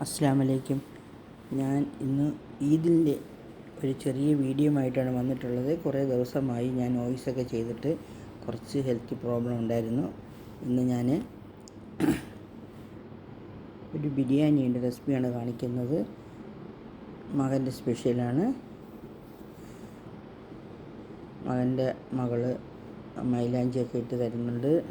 അസ്സാം ഞാൻ ഇന്ന് ഈദിന്റെ ഒരു ചെറിയ വീഡിയോ ആയിട്ടാണ് വന്നിട്ടുള്ളത്. കുറേ ദിവസമായി ഞാൻ വോയിസൊക്കെ ചെയ്തിട്ട് കുറച്ച് ഹെൽത്ത് പ്രോബ്ലം ഉണ്ടായിരുന്നു. ഇന്ന് ഞാൻ ഒരു ബിരിയാണിയുടെ റെസിപ്പിയാണ് കാണിക്കുന്നത്. മകന്റെ സ്പെഷ്യലാണ്. മകന്റെ മകൾ മൈലാഞ്ചിയൊക്കെ ഇട്ട് തരുന്നുണ്ട്.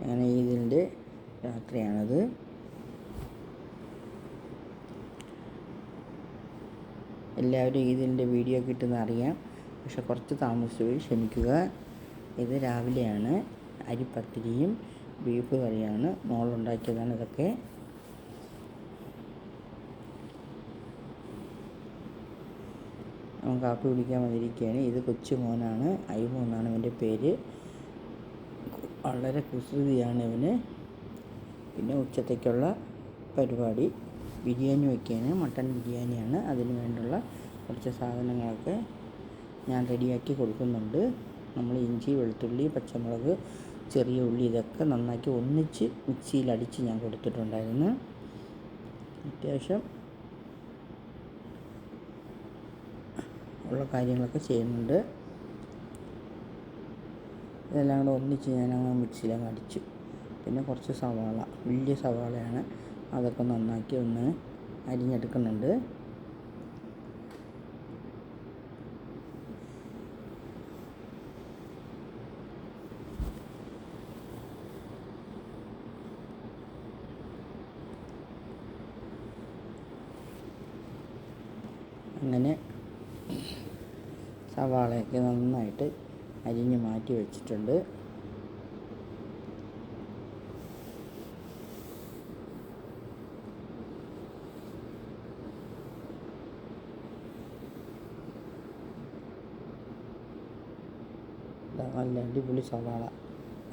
അങ്ങനെ ഈദിന്റെ രാത്രിയാണത്. എല്ലാവരും ഇതിന്റെ വീഡിയോ കിട്ടുന്ന അറിയാം പക്ഷെ കുറച്ച് താമസിച്ചു ക്ഷമിക്കുക. ഇത് രാവിലെയാണ്. അരിപ്പത്തിരിയും ബീഫ് കറിയാണ്. മോളുണ്ടാക്കിയതാണ് ഇതൊക്കെ. അവൻ കാപ്പി കുടിക്കാൻ വന്നിരിക്കുകയാണ്. ഇത് കൊച്ചു മോനാണ്. അയ്മു എന്നാണ് ഇവന്റെ പേര്. വളരെ കുസൃതിയാണ് ഇവന്. പിന്നെ ഉച്ചത്തേക്കുള്ള പരിപാടി. ബിരിയാണി വയ്ക്കാന് മട്ടൻ ബിരിയാണിയാണ്. അതിന് വേണ്ടുള്ള കുറച്ച് സാധനങ്ങളൊക്കെ ഞാൻ റെഡിയാക്കി കൊടുക്കുന്നുണ്ട്. നമ്മൾ ഇഞ്ചി വെളുത്തുള്ളി പച്ചമുളക് ചെറിയ ഉള്ളി ഇതൊക്കെ നന്നാക്കി ഒന്നിച്ച് മിക്സിയിൽ അടിച്ച് ഞാൻ കൊടുത്തിട്ടുണ്ടായിരുന്നു. അത്യാവശ്യം ഉള്ള കാര്യങ്ങളൊക്കെ ചെയ്യുന്നുണ്ട്. ഇതെല്ലാം കൂടെ ഒന്നിച്ച് ഞാൻ അങ്ങ് മിക്സിയിലങ്ങ് അടിച്ചു പിന്നെ കുറച്ച് സവാള വലിയ സവാളയാണ് അതൊക്കെ നന്നാക്കി ഒന്ന് അരിഞ്ഞെടുക്കുന്നുണ്ട്. അങ്ങനെ സവാളയൊക്കെ നന്നായിട്ട് അരിഞ്ഞ് മാറ്റി വെച്ചിട്ടുണ്ട് ദാ നല്ല അടിപൊളി സവാള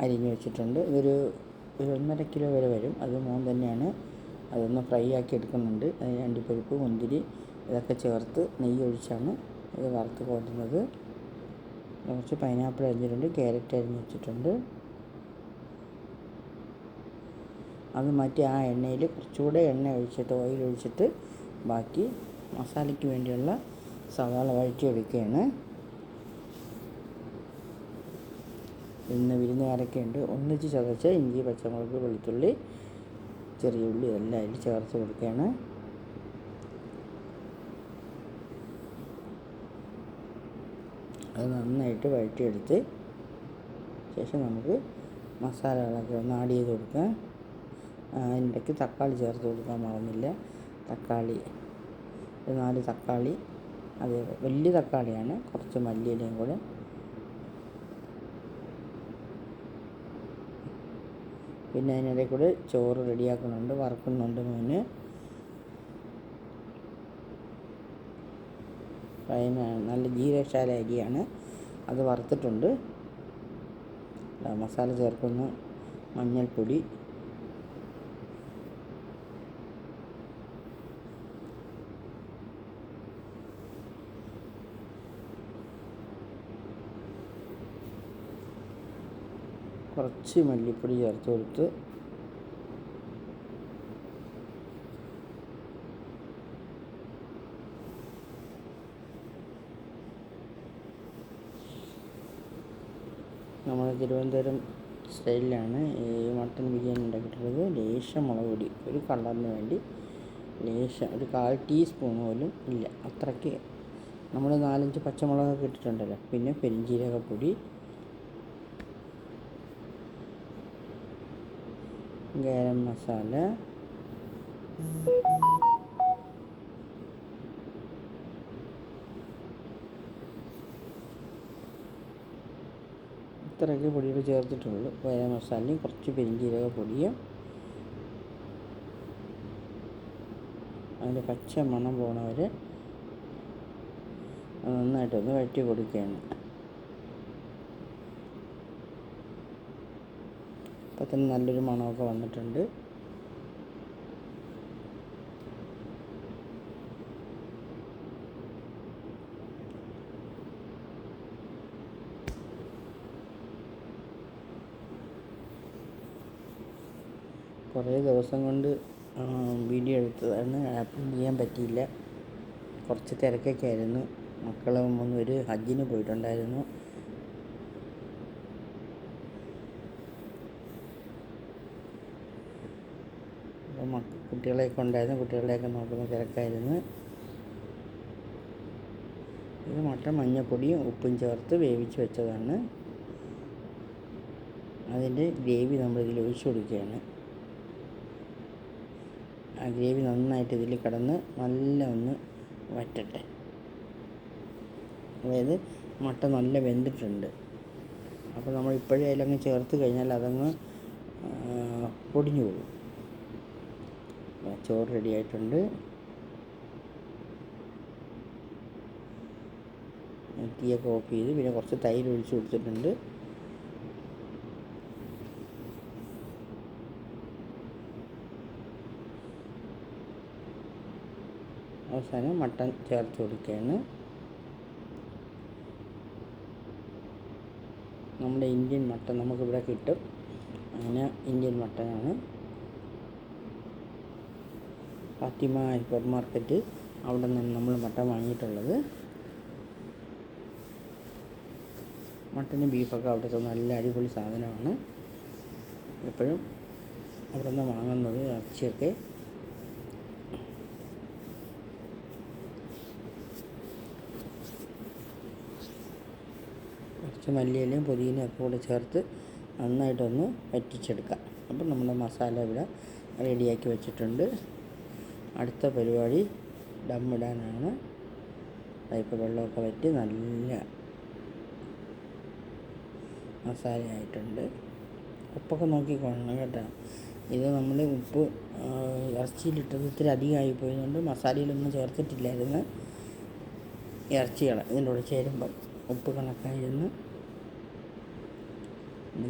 അരിഞ്ഞ് വെച്ചിട്ടുണ്ട്. ഇതൊരു ഒരു ഒന്നര കിലോ വരെ വരും. അത് മോൻ തന്നെയാണ് അതൊന്ന് ഫ്രൈ ആക്കി എടുക്കുന്നുണ്ട്. അതിന് അണ്ടിപ്പരിപ്പ് മുന്തിരി ഇതൊക്കെ ചേർത്ത് നെയ്യ് ഒഴിച്ചാണ് ഇത് വറുത്ത് കോരുന്നത്. കുറച്ച് പൈനാപ്പിൾ അരിഞ്ഞിട്ടുണ്ട് ക്യാരറ്റ് അരിഞ്ഞ് വെച്ചിട്ടുണ്ട്. അത് മാറ്റി ആ എണ്ണയിൽ കുറച്ചുകൂടെ എണ്ണ ഒഴിച്ചിട്ട് ഓയിൽ ഒഴിച്ചിട്ട് ബാക്കി മസാലയ്ക്ക് വേണ്ടിയുള്ള സവാള വഴറ്റി എടുക്കുകയാണ് ഇന്ന് വിരുന്നുകാരൊക്കെ ഉണ്ട് ഒന്നിച്ച് ചതച്ച് ഇഞ്ചി പച്ചമുളക് വെളുത്തുള്ളി ചെറിയ ഉള്ളി എല്ലാം അതിൽ ചേർത്ത് കൊടുക്കുകയാണ്. അത് നന്നായിട്ട് വഴറ്റിയെടുത്ത് ശേഷം നമുക്ക് മസാലകളൊക്കെ ഒന്ന് ആഡ് ചെയ്ത് കൊടുക്കാം. അതിന്റെക്ക് തക്കാളി ചേർത്ത് കൊടുക്കാൻ മറന്നില്ല തക്കാളി ഒരു നാല് തക്കാളി അത് വലിയ തക്കാളിയാണ്. കുറച്ച് മല്ലിയിലയും കൂടെ പിന്നെ അതിനിടയിൽ കൂടെ ചോറ് റെഡിയാക്കുന്നുണ്ട് വറക്കുന്നുണ്ട് മോന്. നല്ല ജീരകശാല അരിയാണ്. അത് വറുത്തിട്ടുണ്ട്. മസാല ചേർക്കുന്നു. മഞ്ഞൾപ്പൊടി. കുറച്ച് മല്ലിപ്പൊടി ചേർത്ത് കൊടുത്ത് നമ്മൾ തിരുവനന്തപുരം സ്റ്റൈലിലാണ് ഈ മട്ടൻ ബിരിയാണി ഉണ്ടാക്കിയിട്ടുള്ളത്. ലേശം മുളക് പൊടി ഒരു കളറിന് വേണ്ടി ലേശം ഒരു കാൽ ടീസ്പൂൺ പോലും ഇല്ല. അത്രയ്ക്ക്. നമ്മൾ നാലഞ്ച് പച്ചമുളകൊക്കെ ഇട്ടിട്ടുണ്ടല്ലോ. പിന്നെ പെരിഞ്ജീരകപ്പൊടി ഗരം മസാല. ഇത്രയൊക്കെ പൊടികൾ ചേർത്തിട്ടുള്ളൂ. ഗരം മസാലയും കുറച്ച് പെരിഞ്ജീരക പൊടിയും. അതിന്റെ പച്ച മണം പോണവരെ നന്നായിട്ടൊന്ന് വഴറ്റി കൊടുക്കുകയാണ്. തന്നെ നല്ലൊരു മണമൊക്കെ വന്നിട്ടുണ്ട്. കുറേ ദിവസം കൊണ്ട് വീഡിയോ എടുത്തതാണ്. അപ്ലോഡ് ചെയ്യാൻ പറ്റിയില്ല. കുറച്ച് തിരക്കൊക്കെ ആയിരുന്നു മക്കളും ഒന്ന് ഒരു ഹജ്ജിന് പോയിട്ടുണ്ടായിരുന്നു അപ്പോൾ മക്ക കുട്ടികളെയൊക്കെ ഉണ്ടായിരുന്നു. കുട്ടികളെയൊക്കെ നോക്കുന്ന തിരക്കായിരുന്നു. ഇത് മട്ട മഞ്ഞപ്പൊടിയും ഉപ്പും ചേർത്ത് വേവിച്ച് വെച്ചതാണ്. അതിന്റെ ഗ്രേവി നമ്മൾ ഇതിൽ ഒഴിച്ചു കൊടുക്കുകയാണ്. ആ ഗ്രേവി നന്നായിട്ട് ഇതിൽ കിടന്ന് നല്ല ഒന്ന് വറ്റട്ടെ. അതായത് മട്ട നല്ല വെന്തിട്ടുണ്ട്. അപ്പോൾ നമ്മൾ ഇപ്പോഴേ അതിലങ്ങ് ചേർത്ത് കഴിഞ്ഞാൽ അതങ്ങ് പൊടിഞ്ഞു പോകും. ചോറ് റെഡി ആയിട്ടുണ്ട്. തീയൊക്കെ ഓഫ് ചെയ്ത് പിന്നെ കുറച്ച് തൈര് ഒഴിച്ച് കൊടുത്തിട്ടുണ്ട്. അവസാനം മട്ടൻ ചേർത്ത് കൊടുക്കുകയാണ്. നമ്മുടെ ഇന്ത്യൻ മട്ടൻ നമുക്കിവിടെ കിട്ടും. അങ്ങനെ ഇന്ത്യൻ മട്ടനാണ്. Fathima hypermarket. അവിടെ നിന്ന് നമ്മൾ മട്ടൻ വാങ്ങിയിട്ടുള്ളത്. മട്ടനും ബീഫൊക്കെ അവിടുത്തെ നല്ല അടിപൊളി സാധനമാണ്. എപ്പോഴും അവിടെ നിന്ന് വാങ്ങുന്നത് ഇറച്ചിയൊക്കെ. കുറച്ച് മല്ലിയിലയും പുതിയനൊക്കെ കൂടെ ചേർത്ത് നന്നായിട്ടൊന്ന് വറ്റിച്ചെടുക്കാം. അപ്പം നമ്മുടെ മസാല ഇവിടെ റെഡിയാക്കി വെച്ചിട്ടുണ്ട്. അടുത്ത പരിപാടി ഡമ്മിടാനാണ്. പൈപ്പ് വെള്ളമൊക്കെ വറ്റി നല്ല മസാലയായിട്ടുണ്ട്. ഉപ്പൊക്കെ നോക്കിക്കൊള്ളണം കേട്ടോ. ഇത് നമ്മൾ ഉപ്പ് ഇറച്ചിയിലിട്ടത് ഇത്തിരി അധികമായി പോയതുകൊണ്ട് മസാലയിലൊന്നും ചേർത്തിട്ടില്ലായിരുന്നു. ഇറച്ചികൾ ഇതിന്റെ കൂടെ ചേരുമ്പം ഉപ്പ് കണക്കായിരുന്നു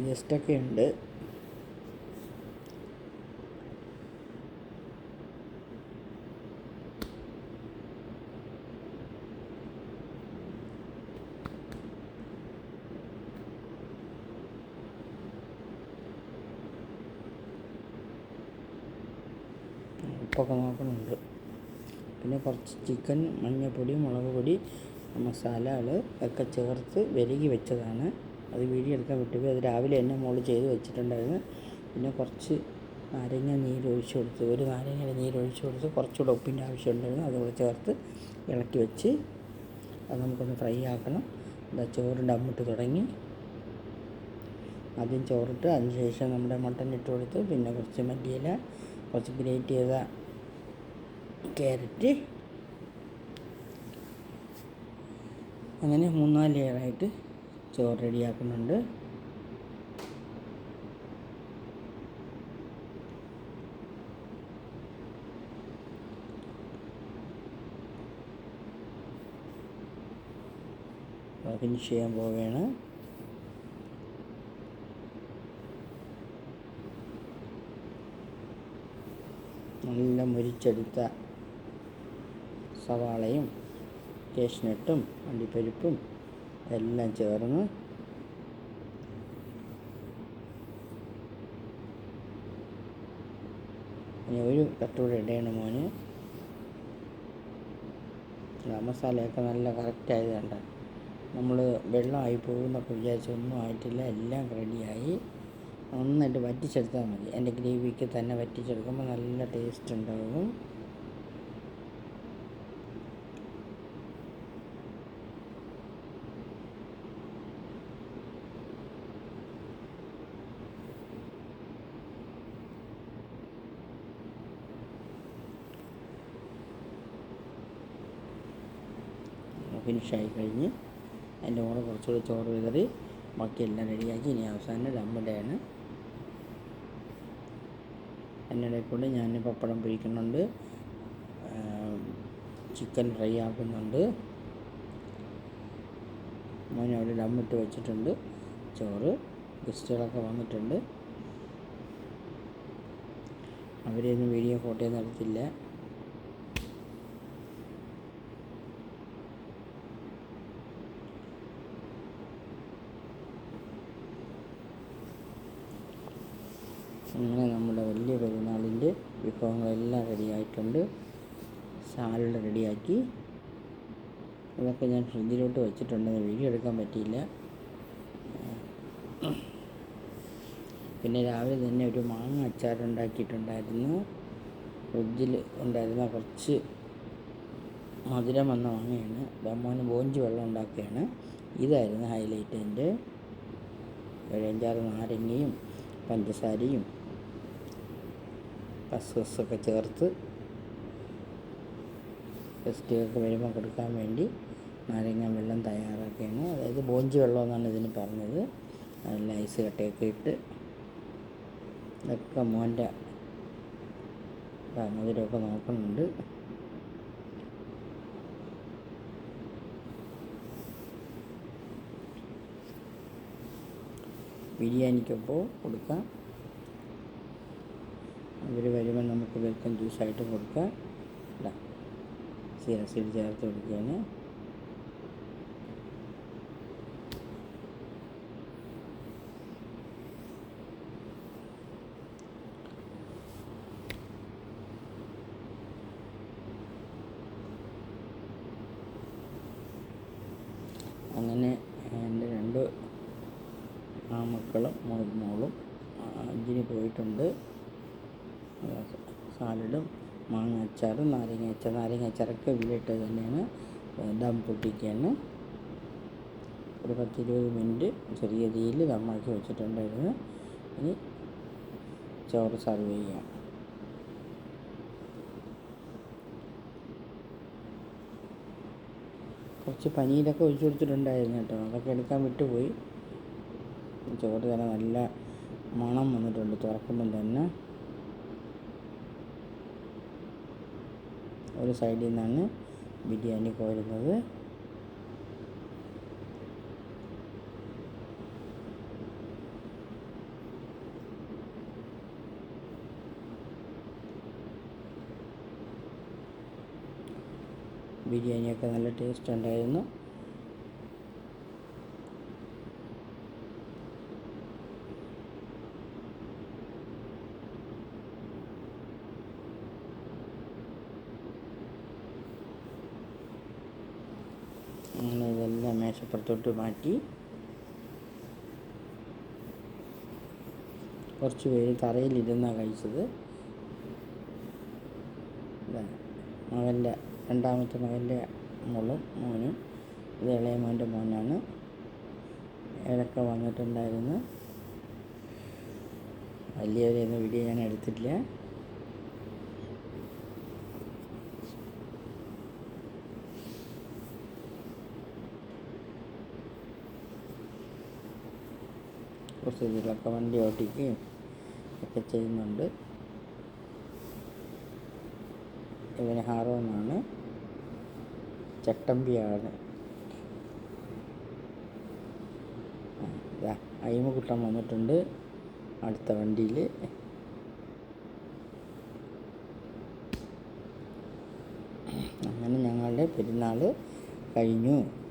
ജസ്റ്റൊക്കെ ഉണ്ട്. നോക്കുന്നുണ്ട്. പിന്നെ കുറച്ച് ചിക്കൻ മഞ്ഞൾപ്പൊടി മുളക് പൊടി മസാലകൾ ഒക്കെ ചേർത്ത് വിരകി വെച്ചതാണ്. അത് വീഡിയോ എടുക്കാൻ വിട്ടുപോയി. അത് രാവിലെ തന്നെ മോൾ ചെയ്ത് വെച്ചിട്ടുണ്ടായിരുന്നു. പിന്നെ കുറച്ച് നാരങ്ങ നീരൊഴിച്ച് കൊടുത്ത്. ഒരു നാരങ്ങയുടെ നീരൊഴിച്ച് കൊടുത്ത് കുറച്ചുകൂടെ ഉപ്പിന്റെ ആവശ്യമുണ്ടായിരുന്നു. അതുകൂടെ ചേർത്ത് ഇളക്കി വെച്ച് അത് നമുക്കൊന്ന് ഫ്രൈ ആക്കണം. എന്താ ചോറ് ഡമ്മിട്ട് തുടങ്ങി. ആദ്യം ചോറിട്ട് അതിന് ശേഷം നമ്മുടെ മട്ടൻ ഇട്ട് കൊടുത്ത് പിന്നെ കുറച്ച് മല്ലിയില കുറച്ച് ഗ്രേറ്റ് ചെയ്ത ക്യാരറ്റ് അങ്ങനെ മൂന്നാൽ ലെയറായിട്ട് ചോറ് റെഡിയാക്കുന്നുണ്ട്. ഫിനിഷ് ചെയ്യാൻ പോവുകയാണ്. നല്ല മുരിച്ചെടുത്ത സവാളയും കേഷ്നട്ടും അണ്ടിപ്പരിപ്പും എല്ലാം ചേർന്ന് ഇനി ഒരു കട്ടൂടെ ഇടയാണ് മോന്. മസാലയൊക്കെ നല്ല കറക്റ്റായത് കണ്ട. നമ്മൾ വെള്ളമായി പോകുന്നൊക്കെ വിചാരിച്ചൊന്നും ആയിട്ടില്ല എല്ലാം റെഡിയായി നന്നായിട്ട് വറ്റിച്ചെടുത്താൽ മതി. എന്റെ ഗ്രേവിക്ക് തന്നെ വറ്റിച്ചെടുക്കുമ്പോൾ നല്ല ടേസ്റ്റ് ഉണ്ടാകും ഫിനിഷായി കഴിഞ്ഞ് അതിന്റെ കൂടെ കുറച്ചുകൂടി ചോറ് വിതറി. ബാക്കിയെല്ലാം റെഡിയാക്കി ഇനി അവസാനം ദമ്മിടെയാണ് അതിനിടയിൽ കൂടെ ഞാൻ പപ്പടം പൊരിക്കുന്നുണ്ട്. ചിക്കൻ ഫ്രൈ ആക്കുന്നുണ്ട്. മോൻ അവിടെ ഡമ്മിട്ട് വെച്ചിട്ടുണ്ട് ചോറ്. ഗസ്റ്റുകളൊക്കെ വന്നിട്ടുണ്ട്. അവരെയൊന്നും വീഡിയോ ഫോട്ടോയൊന്നും എടുത്തില്ല. അങ്ങനെ നമ്മുടെ വലിയ പെരുന്നാളിന്റെ വിഭവങ്ങളെല്ലാം റെഡിയായിട്ടുണ്ട്. സാലഡ് റെഡിയാക്കി. ഇതൊക്കെ ഞാൻ ഫ്രിഡ്ജിലോട്ട് വെച്ചിട്ടുണ്ട്. വീഡിയോ എടുക്കാൻ പറ്റിയില്ല. പിന്നെ രാവിലെ തന്നെ ഒരു മാങ്ങ അച്ചാർ ഉണ്ടാക്കിയിട്ടുണ്ടായിരുന്നു ഫ്രിഡ്ജിൽ ഉണ്ടായിരുന്ന കുറച്ച് മധുരം വന്ന മാങ്ങയാണ്. ദമ്മോന് ബോഞ്ചി വെള്ളം ഉണ്ടാക്കുകയാണ്. ഇതായിരുന്നു ഹൈലൈറ്റ് എന്റെ. ഒരു അഞ്ചാറ് നാരങ്ങയും പഞ്ചസാരയും കസ്കസൊക്കെ ചേർത്ത് ഗസ്റ്റുകൾക്ക് വരുമ്പോൾ കൊടുക്കാൻ വേണ്ടി നാരങ്ങ വെള്ളം തയ്യാറാക്കിയാണ്. അതായത് ബോഞ്ചി വെള്ളം എന്നാണ് ഇതിന് പറഞ്ഞത്. അതിൽ ഐസ് കട്ടയൊക്കെ ഇട്ട് ഇതൊക്കെ മോന്റെ മധുരമൊക്കെ നോക്കുന്നുണ്ട്. ബിരിയാണിക്കൊപ്പം കൊടുക്കാം. അവർ വരുമ്പോൾ നമുക്ക് വെൽക്കം ജ്യൂസായിട്ട് കൊടുക്കാം ഇതാ സീരസിൽ ചേർത്ത് കൊടുക്കുകയാണ്. അങ്ങനെ എന്റെ രണ്ട് ആ മക്കളും മോളും അഞ്ചിന് പോയിട്ടുണ്ട് സാലഡും മാങ്ങ അച്ചാറും നാരങ്ങ അച്ചാർ നാരങ്ങ അച്ചാറൊക്കെ ഉള്ളിട്ട് തന്നെയാണ്. ദം പൊട്ടിക്കുകയാണ് ഒരു പത്തിരുപത് മിനിറ്റ് ചെറിയ തീയിൽ ദമ്മാക്കി വെച്ചിട്ടുണ്ടായിരുന്നു. ഇനി ചോറ് സർവ് ചെയ്യാം. കുറച്ച് പനിയിലൊക്കെ ഒഴിച്ചു കൊടുത്തിട്ടുണ്ടായിരുന്നു കേട്ടോ. അതൊക്കെ എടുക്കാൻ വിട്ടുപോയി. ചോറ് തന്നെ നല്ല മണം വന്നിട്ടുണ്ട്. തുറക്കുമ്പം തന്നെ. ഒരു സൈഡിൽ നിന്നാണ് ബിരിയാണി കോരുന്നത്. ബിരിയാണിയൊക്കെ നല്ല ടേസ്റ്റ് ഉണ്ടായിരുന്നു. അങ്ങനെ ഇതെല്ലാം മേശപ്പുറത്തോട്ട് മാറ്റി കുറച്ച് പേര് തറയിലിരുന്നാണ് കഴിച്ചത്. മകന്റെ രണ്ടാമത്തെ മകന്റെ മോളും മോനും. ഇത് ഇളയ മോന്റെ മോനാണ്. ഇവരൊക്കെ വന്നിട്ടുണ്ടായിരുന്നു. വലിയവരെയൊന്നും വീഡിയോ ഞാൻ എടുത്തില്ല ഇതിലൊക്കെ വണ്ടി ഓടിക്കുകയും ഒക്കെ ചെയ്യുന്നുണ്ട്. ഇവന് ഹാറോന്നാണ്. ചട്ടമ്പിയാണ്. അയിമക്കുട്ടൻ വന്നിട്ടുണ്ട് അടുത്ത വണ്ടിയിൽ അങ്ങനെ ഞങ്ങളുടെ പെരുന്നാൾ കഴിഞ്ഞു.